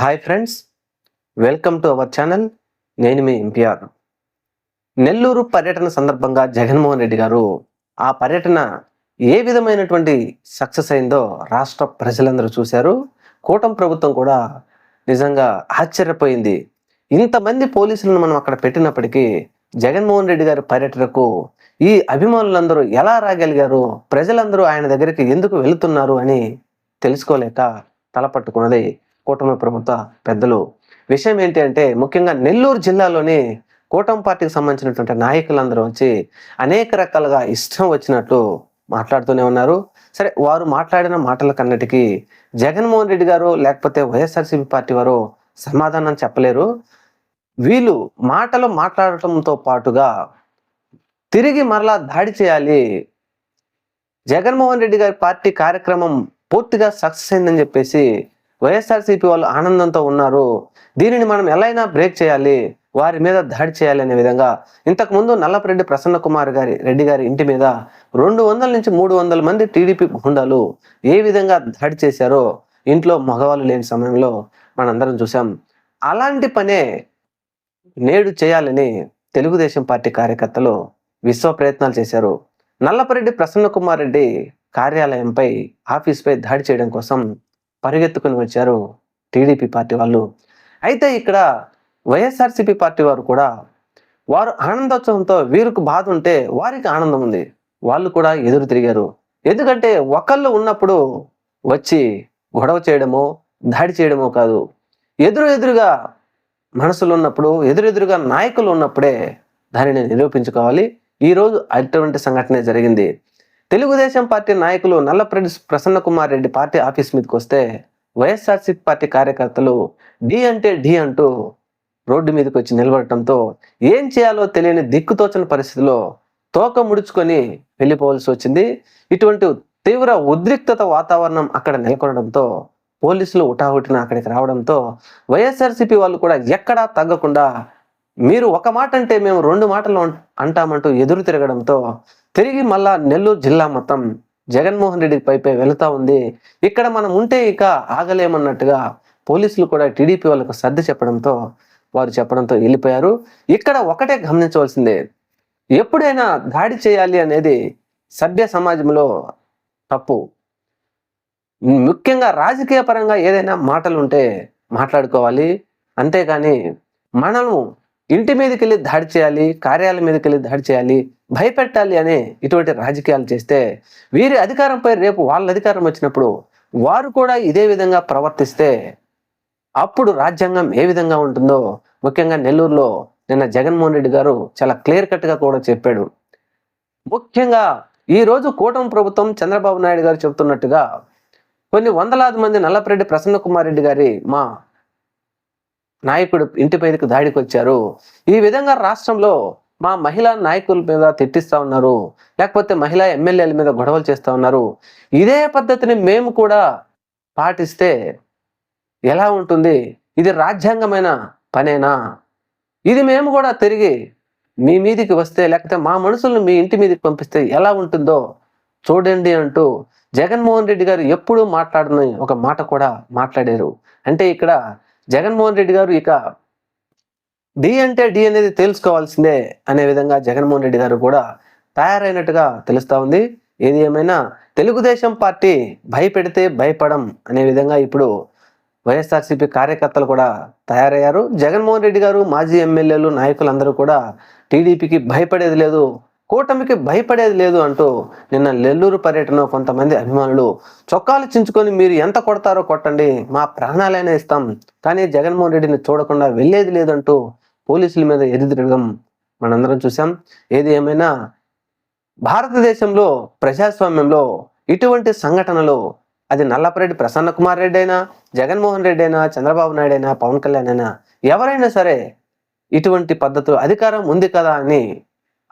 Hi friends welcome to our channel నేను మీ MPR Nellore పర్యటన సందర్భంగా జగన్మోహన్ రెడ్డి గారు ఆ పర్యటన ఏ విధమైనటువంటి సక్సెస్ అయిందో రాష్ట్ర ప్రజలందరూ చూశారు. కూటమి ప్రభుత్వం కూడా నిజంగా ఆశ్చర్యపోయింది. ఇంతమంది పోలీసులను మనం అక్కడ పెట్టినప్పటికీ జగన్మోహన్ రెడ్డి గారి పర్యటనకు ఈ అభిమానులందరూ ఎలా రాగలిగారు? ప్రజలందరూ ఆయన దగ్గరికి ఎందుకు వెళుతున్నారు అని తెలుసుకోలేక తలపట్టుకున్నది కూటమి ప్రభుత్వ పెద్దలు. విషయం ఏంటి అంటే ముఖ్యంగా నెల్లూరు జిల్లాలోని కూటమి పార్టీకి సంబంధించినటువంటి నాయకులందరూ వచ్చి అనేక రకాలుగా ఇష్టం వచ్చినట్లు మాట్లాడుతూనే ఉన్నారు. సరే వారు మాట్లాడిన మాటల కన్నటికి జగన్మోహన్ రెడ్డి గారు లేకపోతే వైఎస్ఆర్సీపీ పార్టీ వారు సమాధానం చెప్పలేరు. వీళ్ళు మాటలు మాట్లాడటంతో పాటుగా తిరిగి మరలా దాడి చేయాలి. జగన్మోహన్ రెడ్డి గారి పార్టీ కార్యక్రమం పూర్తిగా సక్సెస్ అయిందని చెప్పేసి వైఎస్ఆర్సీపీ వాళ్ళు ఆనందంతో ఉన్నారు. దీనిని మనం ఎలా అయినా బ్రేక్ చేయాలి వారి మీద దాడి చేయాలి అనే విధంగా. ఇంతకుముందు నల్లపరెడ్డి ప్రసన్న కుమార్ గారి రెడ్డి గారి ఇంటి మీద రెండు వందల నుంచి మూడు వందల మంది టీడీపీ గుండాలు ఏ విధంగా దాడి చేశారో ఇంట్లో మగవాళ్ళు లేని సమయంలో మనందరం చూసాం అలాంటి పనే నేడు చేయాలని తెలుగుదేశం పార్టీ కార్యకర్తలు విశ్వ ప్రయత్నాలు చేశారు. నల్లపరెడ్డి ప్రసన్న కుమార్ రెడ్డి కార్యాలయంపై ఆఫీస్పై దాడి చేయడం కోసం పరిగెత్తుకుని వచ్చారు టీడీపీ పార్టీ వాళ్ళు. అయితే ఇక్కడ వైఎస్ఆర్సీపీ పార్టీ వారు కూడా వారు ఆనందోత్సవంతో వీరికి బాధ ఉంటే వారికి ఆనందం ఉంది. వాళ్ళు కూడా ఎదురు తిరిగారు. ఎందుకంటే ఒకళ్ళు ఉన్నప్పుడు వచ్చి గొడవ చేయడమో దాడి చేయడమో కాదు. ఎదురు ఎదురుగా మనసులు ఉన్నప్పుడు ఎదురెదురుగా నాయకులు ఉన్నప్పుడే దానిని నిరూపించుకోవాలి. ఈరోజు అటువంటి సంఘటనే జరిగింది. తెలుగుదేశం పార్టీ నాయకులు నల్లప్రెడ్డి ప్రసన్న కుమార్ రెడ్డి పార్టీ ఆఫీస్ మీదకి వస్తే వైఎస్ఆర్సీపీ పార్టీ కార్యకర్తలు డి అంటే డి అంటూ రోడ్డు మీదకి వచ్చి నిలబడటంతో ఏం చేయాలో తెలియని దిక్కుతోచని పరిస్థితిలో తోక ముడుచుకొని వెళ్ళిపోవాల్సి వచ్చింది. ఇటువంటి తీవ్ర ఉద్రిక్తత వాతావరణం అక్కడ నెలకొనడంతో పోలీసులు ఉటాహుటిన అక్కడికి రావడంతో వైఎస్ఆర్సీపీ వాళ్ళు కూడా ఎక్కడా తగ్గకుండా మీరు ఒక మాట అంటే మేము రెండు మాటలు అంటామంటూ ఎదురు తిరగడంతో తిరిగి మళ్ళా నెల్లూరు జిల్లా మొత్తం జగన్మోహన్ రెడ్డి పైపై వెళుతూ ఉంది. ఇక్కడ మనం ఉంటే ఇక ఆగలేమన్నట్టుగా పోలీసులు కూడా టీడీపీ వాళ్ళకు సర్ది చెప్పడంతో వారు చెప్పడంతో వెళ్ళిపోయారు. ఇక్కడ ఒకటే గమనించవలసిందే ఎప్పుడైనా దాడి చేయాలి అనేది సభ్య సమాజంలో తప్పు. ముఖ్యంగా రాజకీయ పరంగా ఏదైనా మాటలు ఉంటే మాట్లాడుకోవాలి. అంతేగాని మనము ఇంటి మీదకి వెళ్ళి దాడి చేయాలి కార్యాలయం మీదకి వెళ్ళి దాడి చేయాలి భయపెట్టాలి అనే ఇటువంటి రాజకీయాలు చేస్తే వీరి అధికారంపై రేపు వాళ్ళ అధికారం వచ్చినప్పుడు వారు కూడా ఇదే విధంగా ప్రవర్తిస్తే అప్పుడు రాజ్యాంగం ఏ విధంగా ఉంటుందో ముఖ్యంగా నెల్లూరులో నిన్న జగన్మోహన్ రెడ్డి గారు చాలా క్లియర్ కట్గా కూడా చెప్పాడు. ముఖ్యంగా ఈరోజు కూటమి ప్రభుత్వం చంద్రబాబు నాయుడు గారు చెబుతున్నట్టుగా కొన్ని వందలాది మంది నల్లపరెడ్డి ప్రసన్న కుమార్ రెడ్డి గారి మా నాయకుడు ఇంటి మీదకి దాడికి వచ్చారు ఈ విధంగా రాష్ట్రంలో మా మహిళా నాయకుల మీద తిట్టిస్తూ ఉన్నారు. లేకపోతే మహిళా ఎమ్మెల్యేల మీద గొడవలు చేస్తూ ఉన్నారు. ఇదే పద్ధతిని మేము కూడా పాటిస్తే ఎలా ఉంటుంది? ఇది రాజ్యాంగమైన పనేనా? ఇది మేము కూడా తిరిగి మీ మీదికి వస్తే లేకపోతే మా మనుషులను మీ ఇంటి మీదకి పంపిస్తే ఎలా ఉంటుందో చూడండి అంటూ జగన్మోహన్ రెడ్డి గారు ఎప్పుడూ మాట్లాడని ఒక మాట కూడా మాట్లాడారు. అంటే ఇక్కడ జగన్మోహన్ రెడ్డి గారు ఇక డి అంటే డి అనేది తెలుసుకోవాల్సిందే అనే విధంగా జగన్మోహన్ రెడ్డి గారు కూడా తయారైనట్టుగా తెలుస్తూ ఉంది. ఏది ఏమైనా తెలుగుదేశం పార్టీ భయపెడితే భయపడం అనే విధంగా ఇప్పుడు వైఎస్ఆర్సీపీ కార్యకర్తలు కూడా తయారయ్యారు. జగన్మోహన్ రెడ్డి గారు మాజీ ఎమ్మెల్యేలు నాయకులందరూ కూడా టీడీపీకి భయపడేది లేదు. కూటమికి భయపడేది లేదు అంటూ నిన్న నెల్లూరు పర్యటన కొంతమంది అభిమానులు చొక్కాలు చించుకొని మీరు ఎంత కొడతారో కొట్టండి మా ప్రాణాలైనా ఇస్తాం. కానీ జగన్మోహన్ రెడ్డిని చూడకుండా వెళ్ళేది లేదంటూ పోలీసుల మీద ఎదురుతిరగడం మనందరం చూసాం ఏది ఏమైనా భారతదేశంలో ప్రజాస్వామ్యంలో ఇటువంటి సంఘటనలు అది నల్లపరెడ్డి ప్రసన్న కుమార్ రెడ్డి అయినా జగన్మోహన్ రెడ్డి అయినా చంద్రబాబు నాయుడు అయినా పవన్ కళ్యాణ్ అయినా ఎవరైనా సరే ఇటువంటి పద్ధతులు అధికారం ఉంది కదా అని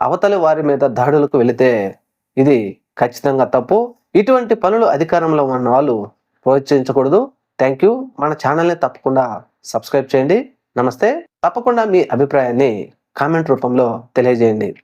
అవతలి వారి మీద దాడులకు వెళితే ఇది ఖచ్చితంగా తప్పు. ఇటువంటి పనులు అధికారంలో ఉన్న వాళ్ళు ప్రోత్సహించకూడదు. థ్యాంక్ యూ మన ఛానల్ని తప్పకుండా సబ్స్క్రైబ్ చేయండి. నమస్తే. తప్పకుండా మీ అభిప్రాయాన్ని కామెంట్ రూపంలో తెలియజేయండి.